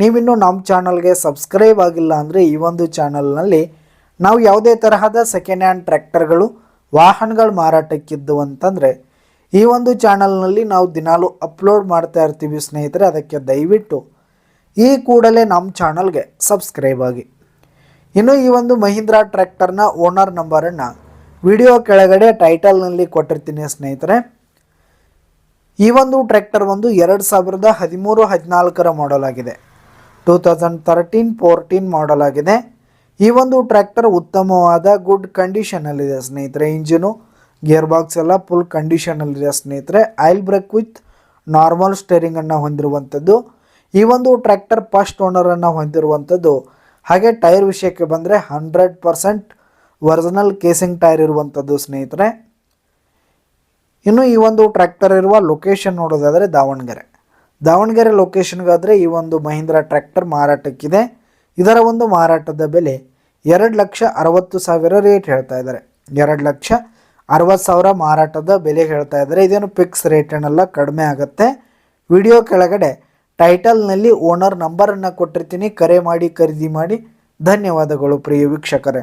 ನೀವಿನ್ನೂ ನಮ್ಮ ಚಾನಲ್ಗೆ ಸಬ್ಸ್ಕ್ರೈಬ್ ಆಗಿಲ್ಲ ಅಂದರೆ ಈ ಒಂದು ಚಾನಲ್ನಲ್ಲಿ ನಾವು ಯಾವುದೇ ತರಹದ ಸೆಕೆಂಡ್ ಹ್ಯಾಂಡ್ ಟ್ರ್ಯಾಕ್ಟರ್ಗಳು ವಾಹನಗಳು ಮಾರಾಟಕ್ಕಿದ್ದು ಅಂತಂದರೆ, ಈ ಒಂದು ಚಾನಲ್ನಲ್ಲಿ ನಾವು ದಿನಾಲು ಅಪ್ಲೋಡ್ ಮಾಡ್ತಾ ಇರ್ತೀವಿ ಸ್ನೇಹಿತರೆ, ಅದಕ್ಕೆ ದಯವಿಟ್ಟು ಈ ಕೂಡಲೇ ನಮ್ಮ ಚಾನಲ್ಗೆ ಸಬ್ಸ್ಕ್ರೈಬ್ ಆಗಿ. ಇನ್ನು ಈ ಒಂದು ಮಹೀಂದ್ರಾ ಟ್ರ್ಯಾಕ್ಟರ್ನ ಓನರ್ ನಂಬರನ್ನು ವಿಡಿಯೋ ಕೆಳಗಡೆ ಟೈಟಲ್ನಲ್ಲಿ ಕೊಟ್ಟಿರ್ತೀನಿ ಸ್ನೇಹಿತರೆ. ಈ ಒಂದು ಟ್ರ್ಯಾಕ್ಟರ್ ಒಂದು ಎರಡು ಸಾವಿರದ ಹದಿಮೂರು ಹದಿನಾಲ್ಕರ ಮಾಡೆಲ್ ಆಗಿದೆ. Two thousand thirteen fourteen model ಆಗಿದೆ ಈ ಒಂದು ಟ್ರ್ಯಾಕ್ಟರ್ ಉತ್ತಮವಾದ ಗುಡ್ ಕಂಡೀಷನಲ್ಲಿದೆ ಸ್ನೇಹಿತರೆ. ಇಂಜಿನು ಗೇರ್ ಬಾಕ್ಸ್ ಎಲ್ಲ ಫುಲ್ ಕಂಡೀಷನಲ್ಲಿದೆ ಸ್ನೇಹಿತರೆ. ಆಯಿಲ್ ಬ್ರೇಕ್ ವಿತ್ ನಾರ್ಮಲ್ ಸ್ಟೇರಿಂಗನ್ನು ಹೊಂದಿರುವಂಥದ್ದು. ಈ ಒಂದು ಟ್ರ್ಯಾಕ್ಟರ್ ಫಸ್ಟ್ ಓನರನ್ನು ಹೊಂದಿರುವಂಥದ್ದು. ಹಾಗೆ ಟೈರ್ ವಿಷಯಕ್ಕೆ ಬಂದರೆ hundred percent original casing tyre ಇರುವಂಥದ್ದು ಸ್ನೇಹಿತರೆ. ಇನ್ನು ಈ ಒಂದು ಟ್ರ್ಯಾಕ್ಟರ್ ಇರುವ ಲೊಕೇಶನ್ ನೋಡೋದಾದರೆ ದಾವಣಗೆರೆ. ದಾವಣಗೆರೆ ಲೊಕೇಶನ್ಗಾದರೆ ಈ ಒಂದು ಮಹೀಂದ್ರ ಟ್ರ್ಯಾಕ್ಟರ್ ಮಾರಾಟಕ್ಕಿದೆ. ಇದರ ಒಂದು ಮಾರಾಟದ ಬೆಲೆ ಎರಡು ಲಕ್ಷ ಅರವತ್ತು ಸಾವಿರ ರೇಟ್ ಹೇಳ್ತಾ ಇದ್ದಾರೆ. ಎರಡು ಲಕ್ಷ ಅರವತ್ತು ಸಾವಿರ ಮಾರಾಟದ ಬೆಲೆ ಹೇಳ್ತಾ ಇದ್ದಾರೆ. ಇದೇನು ಫಿಕ್ಸ್ ರೇಟ್ ಏನಲ್ಲ ಕಡಿಮೆ ಆಗುತ್ತೆ. ವಿಡಿಯೋ ಕೆಳಗಡೆ ಟೈಟಲ್ನಲ್ಲಿ ಓನರ್ ನಂಬರನ್ನು ಕೊಟ್ಟಿರ್ತೀನಿ. ಕರೆ ಮಾಡಿ, ಖರೀದಿ ಮಾಡಿ. ಧನ್ಯವಾದಗಳು ಪ್ರಿಯ ವೀಕ್ಷಕರೇ.